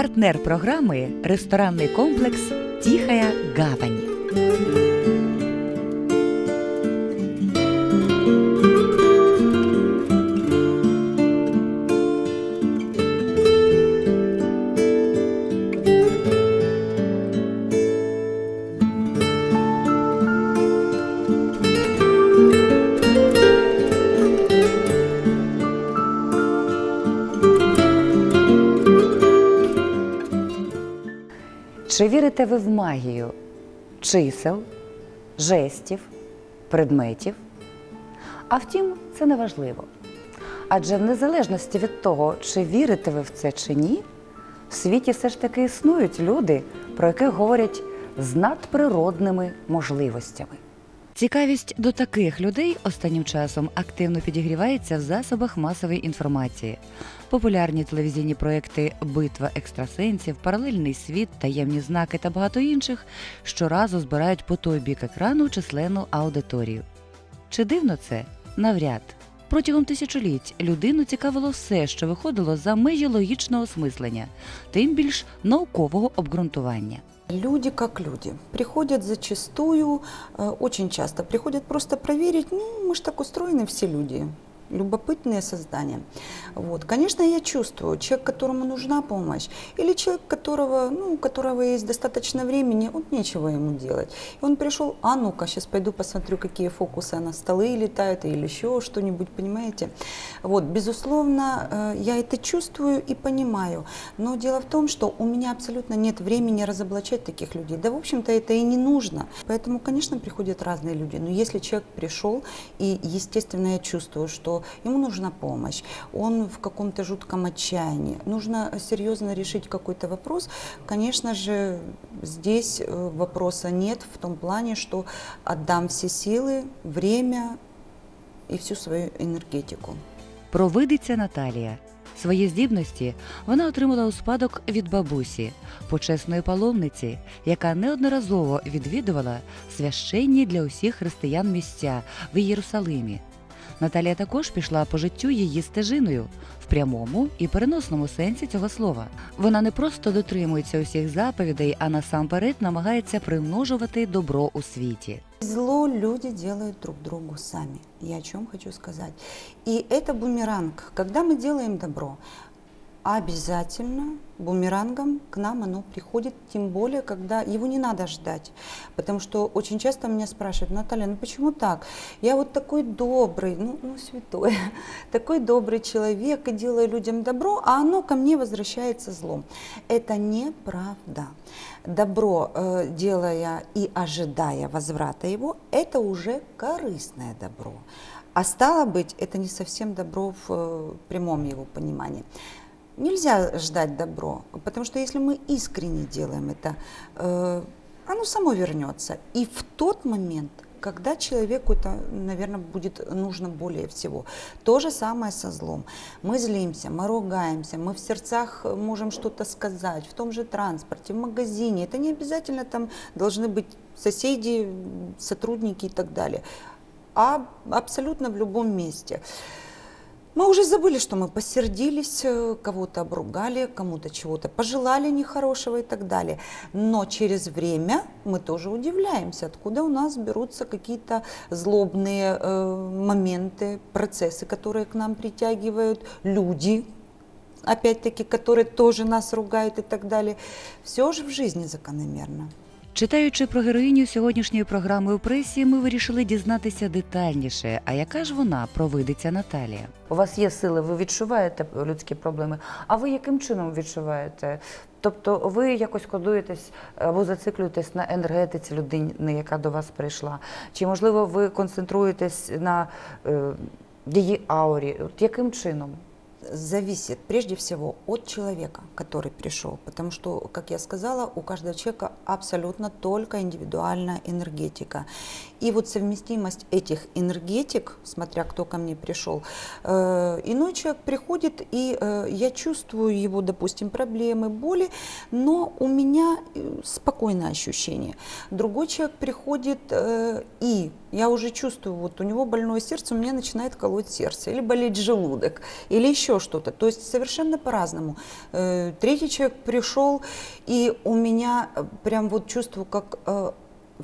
Партнер програми ресторанний комплекс Тихая гавань. Чи вірите ви в магію чисел, жестів, предметів? А втім, це не важливо. Адже в незалежності від того, чи вірите ви в це чи ні, в світі все ж таки існують люди, про яких говорять з надприродними можливостями. Цікавість до таких людей останнім часом активно підігрівається в засобах масової інформації Популярні телевізійні проекти Битва екстрасенсів, Паралельний світ, таємні знаки та багато інших щоразу збирають по той бік екрану численну аудиторію. Чи дивно це? Навряд. Протягом тисячоліть людину цікавило все, що виходило за межі логічного осмислення, тим більш наукового обґрунтування. Люди как люди. Приходят зачастую, э, очень часто приходят просто проверить, ну, мы же так устроены все люди, Любопытные создания. Вот. Конечно, я чувствую, человек, которому нужна помощь, или человек, которого, ну, у которого есть достаточно времени, вот нечего ему делать. И он пришел, а ну-ка, сейчас пойду посмотрю, какие фокусы на столы летают или еще что-нибудь, понимаете? Вот, безусловно, э, я это чувствую и понимаю. Но дело в том, что у меня абсолютно нет времени разоблачать таких людей. Да, в общем-то, это и не нужно. Поэтому, конечно, приходят разные люди. Но если человек пришел, и, естественно, я чувствую, что ему нужна помощь, он в каком-то жутком отчаянии, нужно серьезно решить какой-то вопрос, конечно же, здесь э, вопроса нет в том плане, что отдам все силы, время и всю свою энергетику. Провидиця Наталія. Свої здібності вона отримала у спадок від бабусі, почесної паломниці, яка неодноразово відвідувала священні для усіх християн місця в Єрусалимі. Наталія також пішла по життю її стежиною в прямому і переносному сенсі цього слова. Вона не просто дотримується усіх заповідей, а насамперед намагається примножувати добро у світі. Зло люди делают друг другу сами. Я о чем хочу сказать. И это бумеранг. Когда мы делаем добро, обязательно бумерангом к нам оно приходит, тем более, когда его не надо ждать. Потому что очень часто меня спрашивают, Наталья, ну почему так? Я вот такой добрый, ну, ну святой, такой добрый человек и делаю людям добро, а оно ко мне возвращается злом. Это неправда. Добро, э, делая и ожидая возврата его, это уже корыстное добро. А стало быть, это не совсем добро в э, прямом его понимании. Нельзя ждать добро, потому что если мы искренне делаем это, э, оно само вернется. И в тот момент, когда человеку это, наверное, будет нужно более всего. То же самое со злом. Мы злимся, мы ругаемся, мы в сердцах можем что-то сказать, в том же транспорте, в магазине. Это не обязательно там должны быть соседи, сотрудники и так далее, а абсолютно в любом месте. Мы уже забыли, что мы посердились, э, кого-то обругали, кому-то чего-то пожелали нехорошего и так далее. Но через время мы тоже удивляемся, откуда у нас берутся какие-то злобные э, моменты, процессы, которые к нам притягивают люди, опять-таки, которые тоже нас ругают и так далее. Все же в жизни закономерно. Читаючи про героїню сьогоднішньої програми у пресі, ми вирішили дізнатися детальніше. А яка ж вона провидиця Наталія? У вас є сили, ви відчуваєте людські проблеми. А ви яким чином відчуваєте? Тобто ви якось кодуєтесь або зациклюєтесь на енергетиці людини, яка до вас прийшла? Чи можливо ви концентруєтесь на е, її аурі? От яким чином? Зависит прежде всего от человека, который пришел, потому что, как я сказала, у каждого человека абсолютно только индивидуальная энергетика. И вот совместимость этих энергетик, смотря кто ко мне пришел, э, иной человек приходит, и э, я чувствую его, допустим, проблемы, боли, но у меня э, спокойное ощущение. Другой человек приходит, и Я уже чувствую, вот у него больное сердце, у меня начинает колоть сердце, или болеть желудок, или еще что-то. То есть совершенно по-разному. Третий человек пришел, и у меня прям вот чувствую, как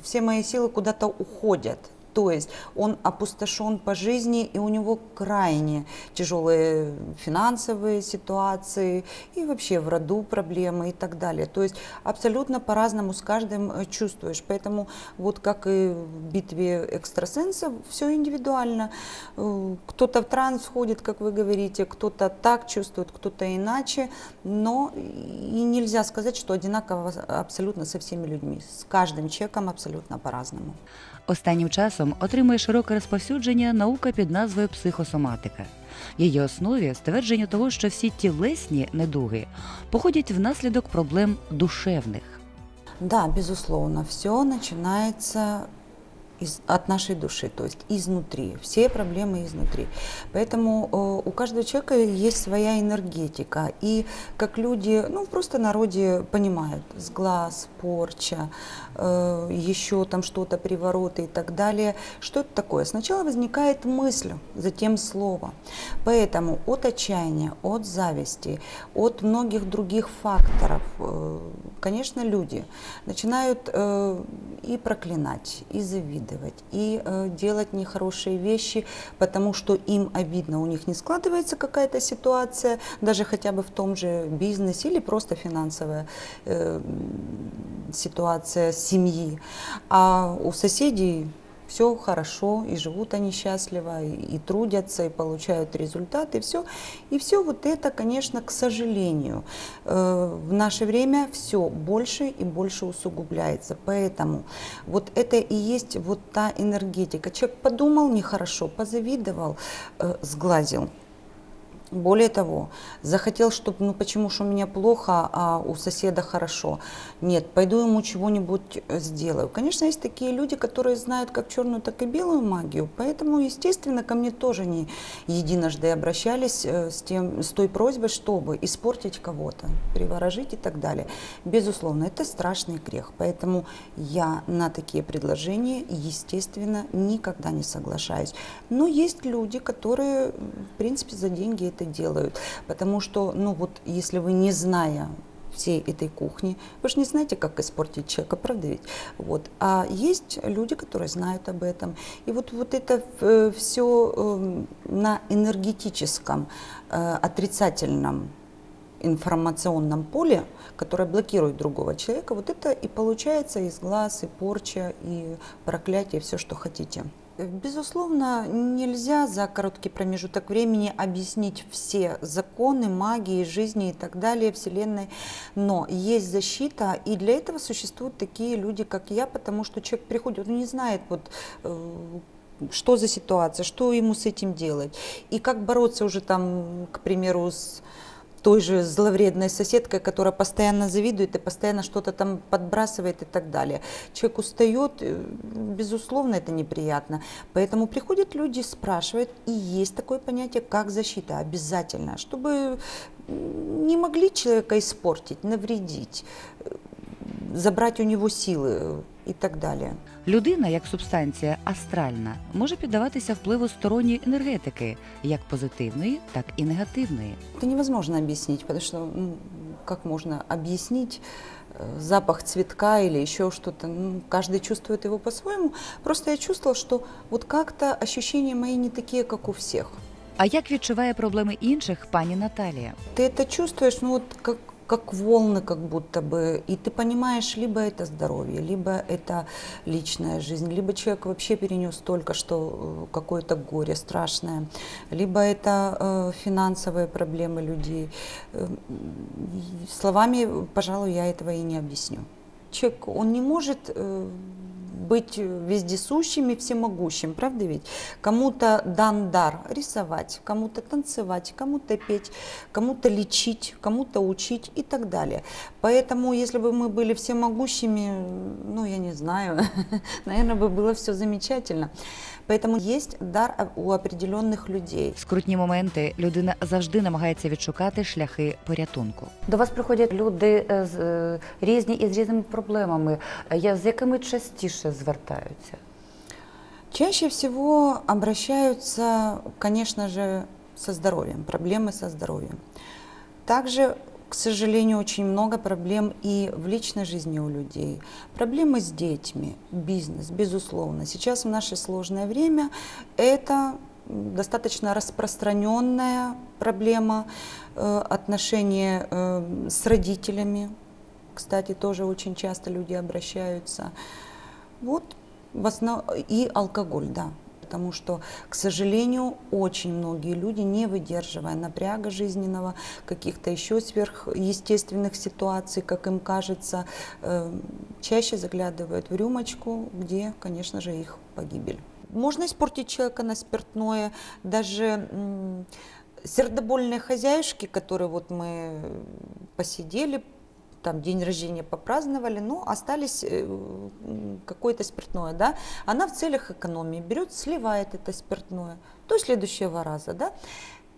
все мои силы куда-то уходят. То есть он опустошен по жизни, и у него крайне тяжелые финансовые ситуации, и вообще в роду проблемы и так далее. То есть абсолютно по-разному с каждым э, чувствуешь. Поэтому вот как и в битве экстрасенсов, все индивидуально. Э, Кто-то в транс входит, как вы говорите, кто-то так чувствует, кто-то иначе, но и нельзя сказать, что одинаково абсолютно со всеми людьми. С каждым человеком абсолютно по-разному. Останнім часом отримує широке розповсюдження наука під назвою психосоматика. Її основі ствердження того, що всі тілесні недуги походять внаслідок проблем душевних. Да, безусловно, все начинается из, от нашей души, то есть изнутри. Все проблемы изнутри. Поэтому э, у каждого человека есть своя энергетика. И как люди, ну, просто народе понимают, сглаз, порча, э, еще там что-то, привороты и так далее. Что это такое? Сначала возникает мысль, затем слово. Поэтому от отчаяния, от зависти, от многих других факторов, э, конечно, люди начинают э, и проклинать, и завидовать, и э, делать нехорошие вещи, потому что им обидно, у них не складывается какая-то ситуация, даже хотя бы в том же бизнесе или просто финансовая э, ситуация семьи. А у соседей все хорошо, и живут они счастливо, и, и трудятся, и получают результаты, все. И все вот это, конечно, к сожалению, э, в наше время все больше и больше усугубляется. Поэтому вот это и есть вот та энергетика. Человек подумал нехорошо, позавидовал, э, сглазил. Более того, захотел, чтобы, ну почему же у меня плохо, а у соседа хорошо. Нет, пойду ему чего-нибудь э, сделаю. Конечно, есть такие люди, которые знают как черную, так и белую магию, поэтому, естественно, ко мне тоже не единожды обращались э, с, тем, с той просьбой, чтобы испортить кого-то, приворожить и так далее. Безусловно, это страшный грех, поэтому я на такие предложения, естественно, никогда не соглашаюсь. Но есть люди, которые, в принципе, за деньги это делают. Потому что, ну вот, если вы не зная всей этой кухни, вы же не знаете, как испортить человека, правда ведь? Вот. А есть люди, которые знают об этом. И вот, вот это все на энергетическом, э, отрицательном информационном поле, которое блокирует другого человека, вот это и получается из глаз, и порча, и проклятие, все, что хотите. Безусловно, нельзя за короткий промежуток времени объяснить все законы магии, жизни и так далее, Вселенной, но есть защита, и для этого существуют такие люди, как я, потому что человек приходит, он не знает, вот, э, что за ситуация, что ему с этим делать, и как бороться уже там, к примеру, с той же зловредной соседкой, которая постоянно завидует и постоянно что-то там подбрасывает и так далее. Человек устает, э, безусловно, это неприятно. Поэтому приходят люди, спрашивают, и есть такое понятие, как защита, обязательно, чтобы не могли человека испортить, навредить, э, забрать у него силы і так далі. Людина, як субстанція астральна, може піддаватися впливу сторонньої енергетики, як позитивної, так і негативної. Это невозможно объяснить, потому что ну, как можно объяснить э, запах цветка или еще что-то? Ну, каждый чувствует его по-своему. Просто я чувствовала, что вот как-то ощущения мои не такие, как у всех. А як відчуває проблеми інших пані Наталія? Ты это чувствуешь, ну вот как как волны как будто бы, и ты понимаешь, либо это здоровье, либо это личная жизнь, либо человек вообще перенес только что э, какое-то горе страшное, либо это э, финансовые проблемы людей. Э, словами, пожалуй, я этого и не объясню. Человек, он не может быть вездесущим и всемогущим, правда ведь? Кому-то дан дар рисовать, кому-то танцевать, кому-то петь, кому-то лечить, кому-то учить и так далее. Поэтому, если бы мы были всемогущими, ну, я не знаю, наверное, бы было все замечательно. Поэтому есть дар у определенных людей. В скрутні моменти людина завжди намагається відшукати шляхи порятунку. До вас приходять люди е, з е, різні і з різними проблемами. Е, я- З якими частіше звертаються? Чаще всего обращаются, конечно же, со здоровьем, проблемы со здоровьем. Также, к сожалению, очень много проблем и в личной жизни у людей. Проблемы с детьми, бизнес, безусловно. Сейчас в наше сложное время это достаточно распространенная проблема э, отношения э, с родителями. Кстати, тоже очень часто люди обращаются. Вот в основ... и алкоголь, да. Потому что, к сожалению, очень многие люди, не выдерживая напряга жизненного, каких-то еще сверхъестественных ситуаций, как им кажется, э, чаще заглядывают в рюмочку, где, конечно же, их погибель. Можно испортить человека на спиртное, даже сердобольные хозяюшки, которые вот мы посидели, там день рождения попраздновали, но остались э, какое-то спиртное, да, она в целях экономии берет, сливает это спиртное до следующего раза, да,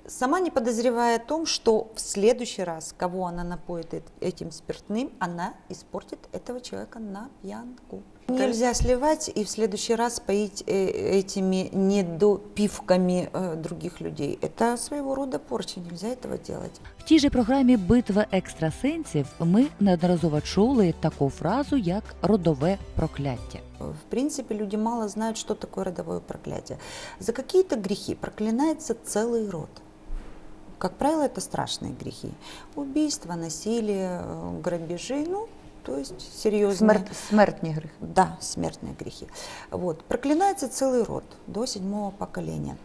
сама не подозревая о том, что в следующий раз, кого она напоит эт- этим спиртным, она испортит этого человека на пьянку. Нельзя сливать и в следующий раз поить э, этими недопивками э, других людей. Это своего рода порча, нельзя этого делать. В тій же програмі Битва екстрасенсів ми неодноразово чули таку фразу як родове прокляття. В принципе, люди мало знают, что такое родовое проклятие. За какие-то грехи проклинается целый род. Как правило, это страшные грехи. Убийство, насилие, э, грабежи, ну, то есть серьезные. Смерт, смертні гріхи. Да, смертные грехи. Вот. Проклинается целый род до седьмого поколения.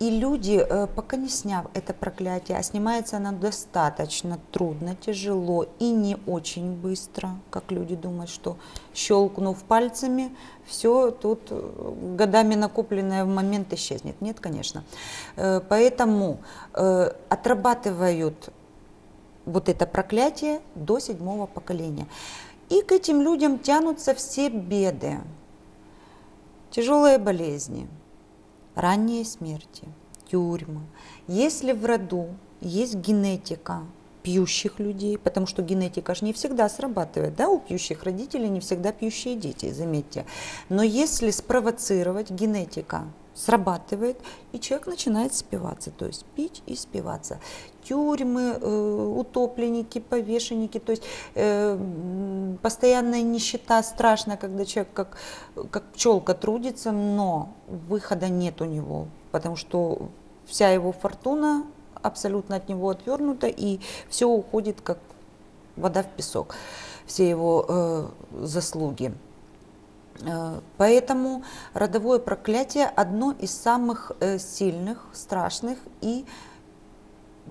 И люди, э, пока не сняв это проклятие, а снимается оно достаточно трудно, тяжело и не очень быстро, как люди думают, что щелкнув пальцами, все тут э, годами накопленное в момент исчезнет. Нет, конечно. Э, Поэтому отрабатывают вот это проклятие до седьмого поколения. И к этим людям тянутся все беды, тяжелые болезни, ранние смерти, тюрьмы. Если в роду есть генетика пьющих людей, потому что генетика же не всегда срабатывает, да, у пьющих родителей не всегда пьющие дети, заметьте. Но если спровоцировать, генетика срабатывает, и человек начинает спиваться, то есть пить и спиваться. Тюрьмы, э, утопленники, повешенники, то есть э, постоянная нищета страшно, когда человек как, как пчелка трудится, но выхода нет у него, потому что вся его фортуна абсолютно от него отвернута, и все уходит как вода в песок, все его э, заслуги. Э, Поэтому родовое проклятие одно из самых э, сильных, страшных и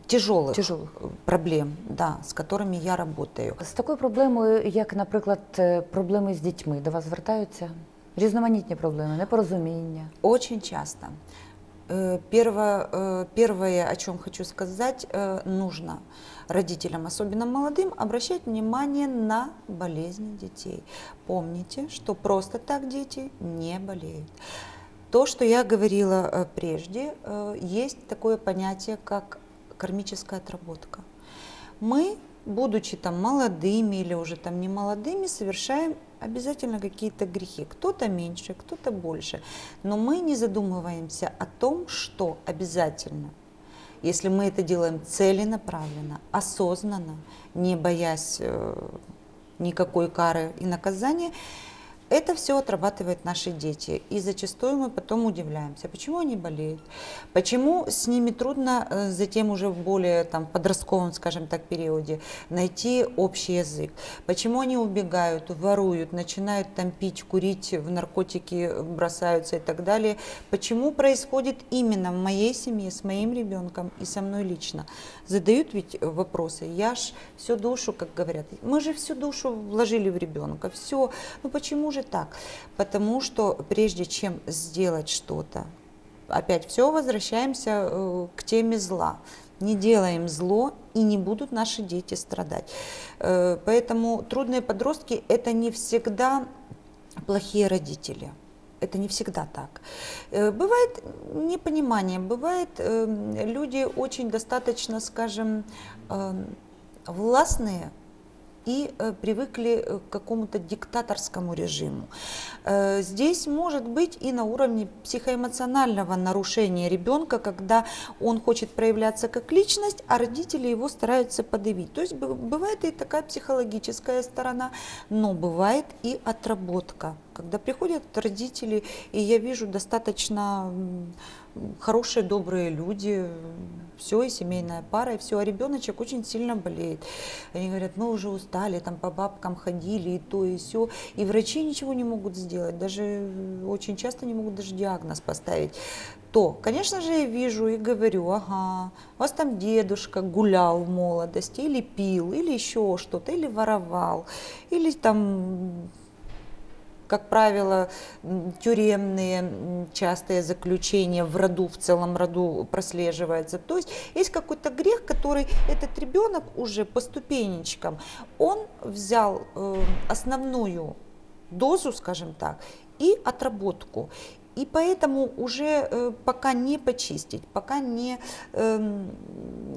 тяжелых, Тяжелых. э, проблем, да, с которыми я работаю. З такою проблемою, як, наприклад, е, проблеми з дітьми, до вас звертаються? Різноманітні проблеми, непорозуміння. Очень часто. Э, Первое, э, первое, о чем хочу сказать, э, нужно родителям, особенно молодым, обращать внимание на болезни детей. Помните, что просто так дети не болеют. То, что я говорила прежде, есть такое понятие, как кармическая отработка. Мы, будучи там молодыми или уже там не молодыми, совершаем обязательно какие-то грехи. Кто-то меньше, кто-то больше. Но мы не задумываемся о том, что обязательно, если мы это делаем целенаправленно, осознанно, не боясь э, никакой кары и наказания, это все отрабатывают наши дети. И зачастую мы потом удивляемся, почему они болеют, почему с ними трудно э, затем уже в более там, подростковом, скажем так, периоде найти общий язык, почему они убегают, воруют, начинают там пить, курить, в наркотики бросаются и так далее. Почему происходит именно в моей семье, с моим ребенком и со мной лично? Задают ведь вопросы. Я ж всю душу, как говорят, мы же всю душу вложили в ребенка, все. Ну почему же так? Потому что прежде чем сделать что-то, опять все возвращаемся э, к теме зла. Не делаем зло, и не будут наши дети страдать. Э, Поэтому трудные подростки это не всегда плохие родители. Это не всегда так. Э, Бывает непонимание, бывает люди очень достаточно, скажем, властные и э, привыкли э, к какому-то диктаторскому режиму. Э, Здесь может быть и на уровне психоэмоционального нарушения ребенка, когда он хочет проявляться как личность, а родители его стараются подавить. То есть бы- бывает и такая психологическая сторона, но бывает и отработка. Когда приходят родители, и я вижу достаточно хорошие, добрые люди, все, и семейная пара, и все, а ребеночек очень сильно болеет. Они говорят, мы уже устали, там по бабкам ходили, и то, и все, и врачи ничего не могут сделать, даже очень часто не могут даже диагноз поставить. То, конечно же, я вижу и говорю, ага, у вас там дедушка гулял в молодости, или пил, или еще что-то, или воровал, или там как правило, тюремные частые заключения в роду, в целом роду прослеживается. То есть есть какой-то грех, который этот ребенок уже по ступенечкам, он взял э, основную дозу, скажем так, и отработку. И поэтому уже э, пока не почистить, пока не эм,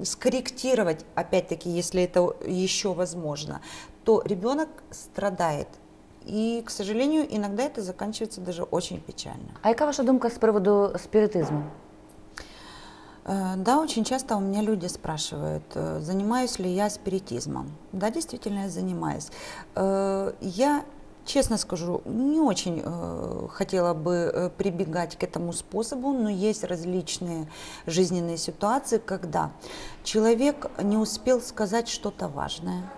скорректировать, опять-таки, если это еще возможно, то ребенок страдает. И, к сожалению, иногда это заканчивается даже очень печально. А яка ваша думка з приводу спіритизму? Э, Да, очень часто у меня люди спрашивают, э, занимаюсь ли я спиритизмом. Да, действительно, я занимаюсь. Э, Я, честно скажу, не очень э, хотела бы э, прибегать к этому способу, но есть различные жизненные ситуации, когда человек не успел сказать что-то важное,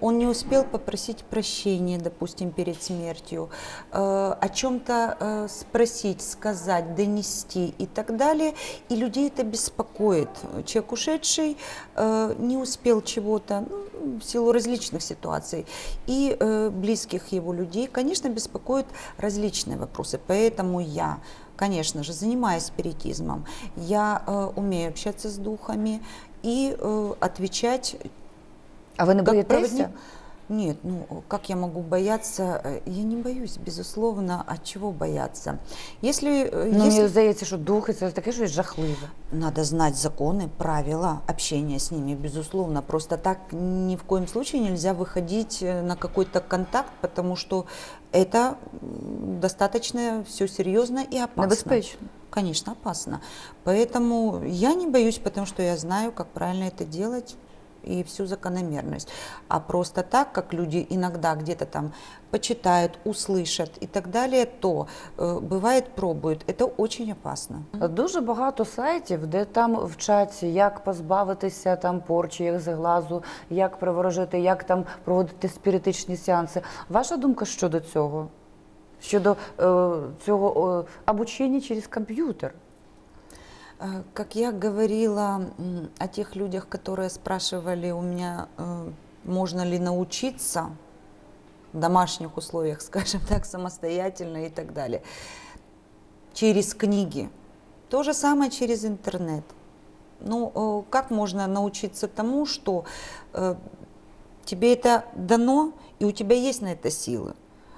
он не успел попросить прощения, допустим, перед смертью, э, о чем-то э, спросить, сказать, донести и так далее. И людей это беспокоит. Человек ушедший э, не успел чего-то ну, в силу различных ситуаций. И э, близких его людей, конечно, беспокоят различные вопросы. Поэтому я конечно же, занимаюсь спиритизмом. Я э, умею общаться с духами и э, отвечать А ви не как проводник? Нет, ну как я могу бояться? Э, Я не боюсь, безусловно. От чего бояться? Если, э, Ну, если мені здається, що духи це таке щось жахливе. надо знать законы, правила общения с ними, безусловно. Просто так ни в коем случае нельзя выходить э, на какой-то контакт, потому что это достаточно все серьезно и опасно. Небезпечно. Конечно, опасно. Поэтому я не боюсь, потому что я знаю, как правильно это делать и всю закономерность. А просто так, как люди иногда где-то там почитают, услышат и так далее, то э, бывает пробуют. Это очень опасно. Дуже багато сайтів, де там вчать, як позбавитися там порчі, як заглазу, як приворожити, як там проводити спіритичні сеанси. Ваша думка щодо цього? Щодо е, цього е, обучення через комп'ютер? Э, Как я говорила о тех людях, которые спрашивали у меня, э, можно ли научиться в домашних условиях, скажем так, самостоятельно и так далее, через книги. То же самое через интернет. Ну, э, как можно научиться тому, что э, тебе это дано, и у тебя есть на это силы?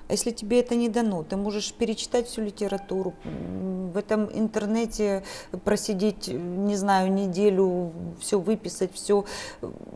А если тебе это не дано, ты можешь перечитать всю литературу, м, в этом интернете просидеть, не знаю, неделю, все выписать, все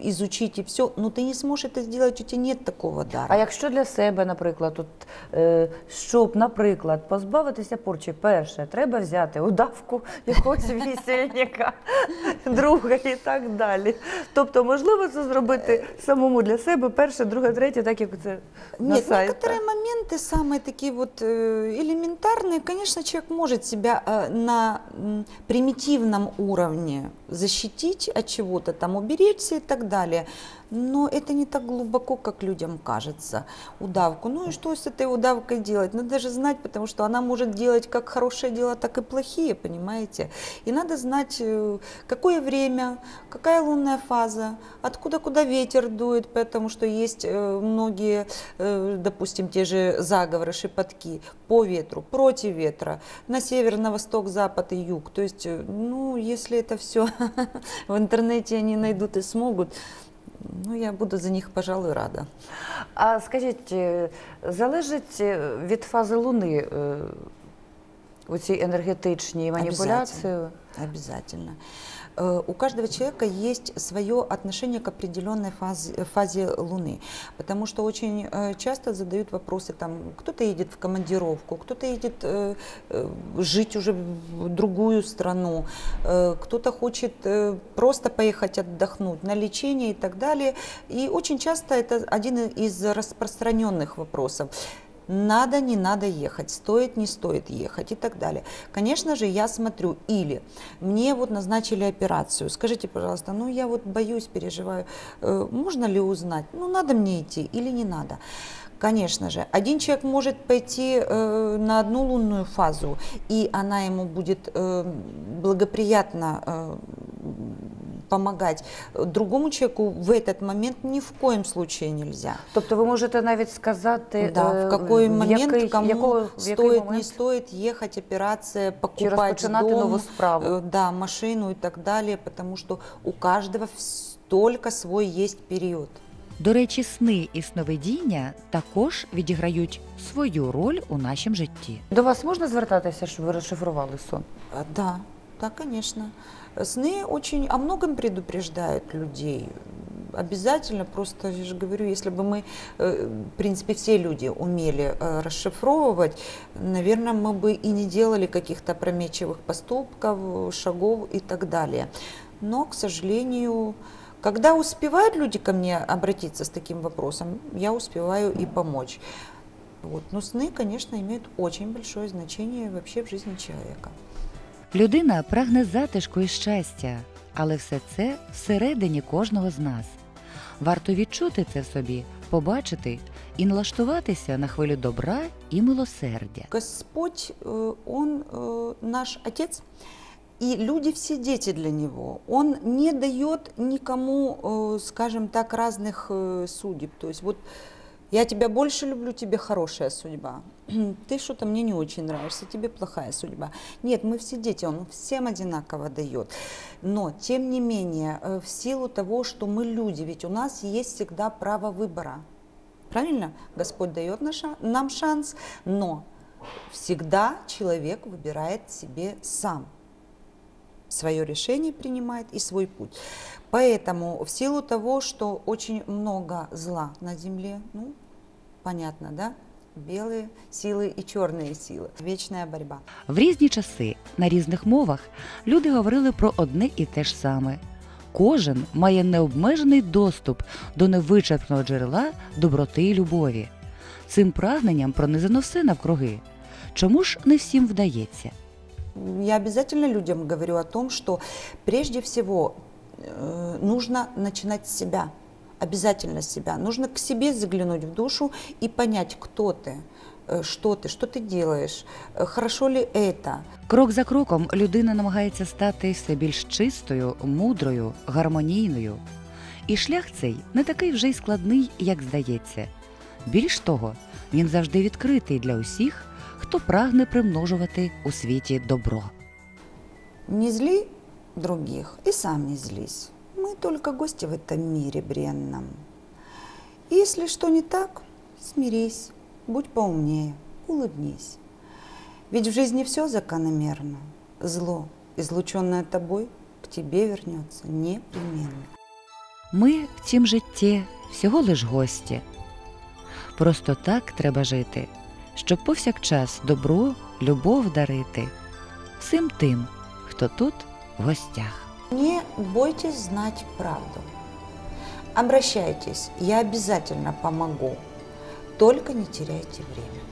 изучить и все, но ты не сможешь это сделать, у тебя нет такого дара. А якщо для себе, наприклад, от, е, щоб, наприклад, позбавитися порчі, перше, треба взяти удавку якогось вісельника, друга і так далі. Тобто, можливо, це зробити самому для себе, перше, друге, третє, так як це на Нет, сайтах. некоторые моменты самые такие вот э, элементарные, конечно, человек может себя э, на примитивном уровне защитить от чего-то, там уберечься и так далее. Но это не так глубоко, как людям кажется. Удавку. Ну и что с этой удавкой делать? Надо же знать, потому что она может делать как хорошие дела, так и плохие, понимаете? И надо знать, э, какое время, какая лунная фаза, откуда куда ветер дует, потому что есть э, многие, э, допустим, те же заговоры, шепотки по ветру, против ветра, на север, на восток, запад и юг. То есть, ну, если это все в интернете они найдут и смогут, ну, я буду за них, пожалуй, рада. А скажіть, залежить е, від фази Луни е, у цій енергетичній маніпуляції. Обязательно. Э, У каждого человека есть свое отношение к определенной фазе, фазе Луны, потому что очень э, часто задают вопросы, там, кто-то едет в командировку, кто-то едет э, э, жить уже в другую страну, э, кто-то хочет э, просто поехать отдохнуть на лечение и так далее. И очень часто это один из распространенных вопросов надо, не надо ехать, стоит, не стоит ехать и так далее. Конечно же, я смотрю, или мне вот назначили операцию, скажите, пожалуйста, ну я вот боюсь, переживаю, э, можно ли узнать, ну надо мне идти или не надо. Конечно же, один человек может пойти э, на одну лунную фазу, и она ему будет э, благоприятно э, помогать. Другому человеку в этот момент ни в коем случае нельзя. Тобто ви можете навіть сказати, Да, е, в какой момент який, кому якого, в який стоит, не момент стоит ехать, операция, чи покупать розпочинати дом, нову справу. э, да, машину и так далее, потому что у каждого столько свой есть период. До речі, сни і сновидіння також відіграють свою роль у нашому житті. До вас можна звертатися, щоб ви розшифрували сон? А, Да, да, конечно. Сны очень о многом предупреждают людей. Обязательно, просто я же говорю, если бы мы, э, в принципе, все люди умели э, расшифровывать, наверное, мы бы и не делали каких-то опрометчивых поступков, шагов и так далее. Но, к сожалению, когда успевают люди ко мне обратиться с таким вопросом, я успеваю и помочь. Вот. Но сны, конечно, имеют очень большое значение вообще в жизни человека. Людина прагне затишку і щастя, але все це всередині кожного з нас. Варто відчути це в собі, побачити і налаштуватися на хвилю добра і милосердя. Господь, э, Он э, наш Отец, и люди все дети для Него. Он не дает никому, э, скажем так, разных э, судеб. То есть вот я тебя больше люблю, тебе хорошая судьба. Ты что-то мне не очень нравишься, тебе плохая судьба. Нет, мы все дети, Он всем одинаково дает. Но, тем не менее, э, в силу того, что мы люди, ведь у нас есть всегда право выбора. Правильно? Господь дает нам шанс, но всегда человек выбирает себе сам. Свое решение принимает и свой путь. Поэтому в силу того, что очень много зла на земле, ну, понятно, да? Белые силы и черные силы. Вечная борьба. В різні часи на різних мовах люди говорили про одне і те ж саме. Кожен має необмежений доступ до невичерпного джерела доброти і любові. Цим прагненням пронизано все навкруги. Чому ж не всім вдається? Я обязательно людям говорю о том, что прежде всего э, нужно начинать с себя. Обязательно с себя. Нужно к себе заглянуть в душу и понять, кто ты, э, что ты, что ты делаешь, э, хорошо ли это. Крок за кроком людина намагається стати все більш чистою, мудрою, гармонійною. І шлях цей не такий вже й складний, як здається. Більш того, він завжди відкритий для усіх, хто прагне примножувати у світі добро. Не зли других и сам не злись. Мы только гости в этом мире бренном. И если что не так, смирись, будь поумнее, улыбнись. Ведь в жизни все закономерно. Зло, излученное тобой, к тебе вернется непременно. Ми в цім житті всього лиш гості. Просто так треба жити, Щоб повсякчас добро, любов дарити всім тим, хто тут в гостях. Не бойтесь знать правду. Обращайтесь, я обязательно помогу. Только не теряйте время.